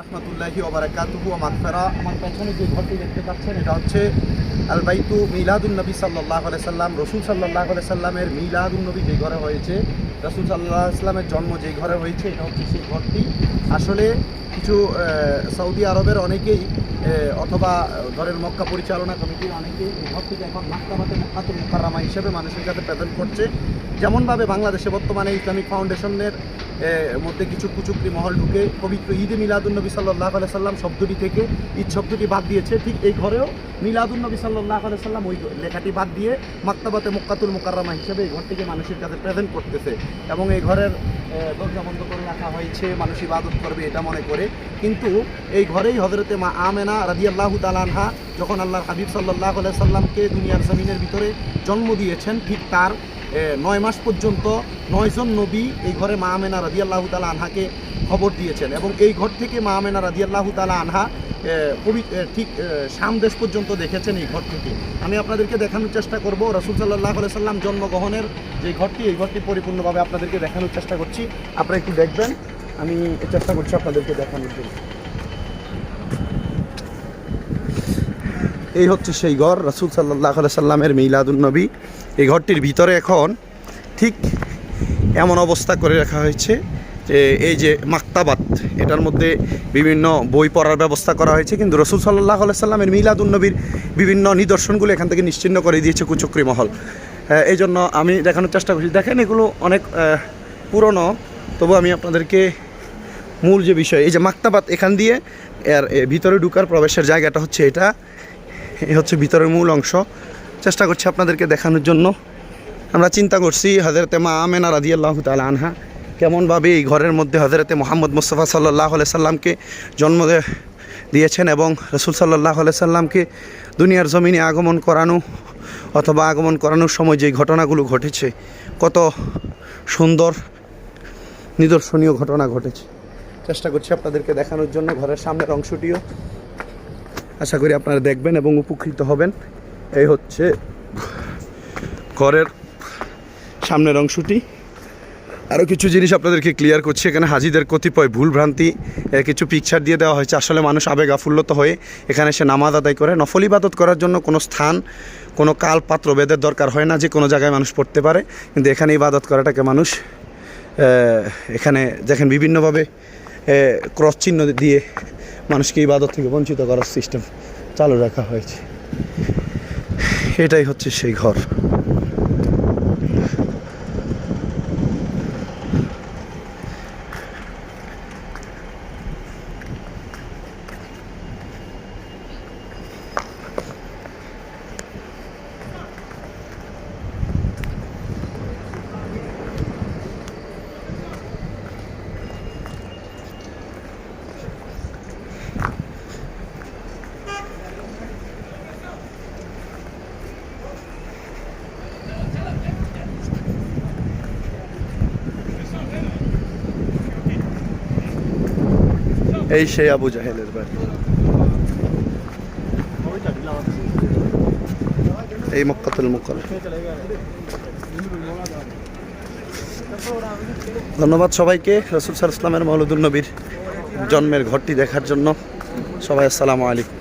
রহমতুল্লাহি ওবারাকাতুহু মাগফিরা। আমার পেছনে যে ঘরটি দেখতে পাচ্ছেন এটা হচ্ছে আল বাইতু মিলাদুন নবী সাল্লাহ সাল্লাম রসুল সাল্লাহ সাল্লামের মিলাদুন নবী যে ঘরে হয়েছে রসুল সাল্লাহ সাল্লামের জন্ম যে ঘরে হয়েছে এটা হচ্ছে সেই ঘরটি। আসলে কিছু সৌদি আরবের অনেকেই অথবা ঘরের মক্কা পরিচালনা কমিটির অনেকেই এই ঘরটিকে এখন মাক্তাবাতে মক্কাতুল মুকাররামা হিসেবে মানুষের কাছে প্রেজেন্ট করছে। যেমনভাবে বাংলাদেশে বর্তমানে ইসলামিক ফাউন্ডেশনের মধ্যে কিছু কুচুকরি মহল ঢুকে পবিত্র ঈদে মিলাদুলনবী সাল্লাহ সাল্লাম শব্দটি থেকে ঈদ শব্দটি বাদ দিয়েছে। ঠিক এই ঘরেও মিলাদুলনবী সাল্লাহ সাল্লাম ওই লেখাটি বাদ দিয়ে মাক্তাবাতে মোক্কাতুল মোকাররমা হিসেবে এই ঘরটিকে মানুষের কাছে প্রেজেন্ট করতেছে এবং এই ঘরের দরজা বন্ধ করে রাখা হয়েছে, মানুষ ইবাদত করবে এটা মনে করে। কিন্তু এই ঘরেই হজরতে মা আমেনা রাজিয়াল্লাহু তালানহা যখন আল্লাহর হাবিব সাল্লাহ সাল্লামকে দুনিয়ার জমিনের ভিতরে জন্ম দিয়েছেন, ঠিক তার নয় মাস পর্যন্ত নয়জন নবী এই ঘরে মা আমেনা রাদিয়াল্লাহু তালা আনহাকে খবর দিয়েছেন এবং এই ঘর থেকে মা আমেনা রাদিয়াল্লাহু তালা আনহা এ, ঠিক শাম দেশ পর্যন্ত দেখেছেন এই ঘর থেকে। আমি আপনাদেরকে দেখানোর চেষ্টা করব। রসুল সাল্লাহ সাল্লাম জন্মগ্রহণের যে ঘরটি এই ঘরটি পরিপূর্ণভাবে আপনাদেরকে দেখানোর চেষ্টা করছি। আপনারা একটু দেখবেন। আমি চেষ্টা করছি আপনাদেরকে দেখানোর জন্য। এই হচ্ছে সেই ঘর রসুল সাল্লাহ সাল্লামের মিলাদুল নবী। এই ঘরটির ভিতরে এখন ঠিক এমন অবস্থা করে রাখা হয়েছে যে এই যে মাক্তাবাত এটার মধ্যে বিভিন্ন বই পড়ার ব্যবস্থা করা হয়েছে। কিন্তু রসুল সাল্লাহ সাল্লামের মিলাদুল নবীর বিভিন্ন নিদর্শনগুলো এখান থেকে নিশ্চিন্ন করে দিয়েছে কুচক্রি মহল। আহ, এই জন্য আমি দেখানোর চেষ্টা করছি। দেখেন এগুলো অনেক পুরনো তবু আমি আপনাদেরকে মূল যে বিষয় এই যে মাক্তাবাত এখান দিয়ে এর ভিতরে ঢুকার প্রবেশের জায়গাটা হচ্ছে এটা। এই হচ্ছে ভিতরের মূল অংশ। চেষ্টা করছি আপনাদেরকে দেখানোর জন্য। আমরা চিন্তা করছি হজরতে মা আমেনা রাদি আল্লাহ তালা আনহা কেমনভাবে এই ঘরের মধ্যে হজরতে মোহাম্মদ মুস্তফা সাল্লাহ সাল্লামকে জন্ম দিয়েছেন এবং রসুল সাল্লাহ সাল্লামকে দুনিয়ার জমিনে আগমন করানো অথবা আগমন করানোর সময় যে ঘটনাগুলো ঘটেছে, কত সুন্দর নিদর্শনীয় ঘটনা ঘটেছে। চেষ্টা করছি আপনাদেরকে দেখানোর জন্য ঘরের সামনের অংশটিও। আশা করি আপনারা দেখবেন এবং উপকৃত হবেন। এই হচ্ছে ঘরের সামনের অংশটি। আরও কিছু জিনিস আপনাদেরকে ক্লিয়ার করছি। এখানে হাজিদের কতিপয় ভুল ভ্রান্তি এ, কিছু পিকচার দিয়ে দেওয়া হয়েছে। আসলে মানুষ আবেগ আফুল্লত হয়ে এখানে এসে নামাজ আদায় করে। নফল ইবাদত করার জন্য কোনো স্থান কোনো কাল পাত্র বেদের দরকার হয় না যে কোনো জায়গায় মানুষ পড়তে পারে। কিন্তু এখানে ইবাদত করাটাকে মানুষ এখানে দেখেন বিভিন্নভাবে ক্রস চিহ্ন দিয়ে মানুষকে ইবাদত থেকে বঞ্চিত করার সিস্টেম চালু রাখা হয়েছে। এটাই হচ্ছে সেই ঘর। এই সেই আবু জাহেলের বাড়ি। এই মক্কাতুল মুকর ধন্যবাদ সবাইকে, রসুল সাল ইসলামের মৌলুদুল নবীর জন্মের ঘরটি দেখার জন্য। সবাই আসসালামু আলাইকুম।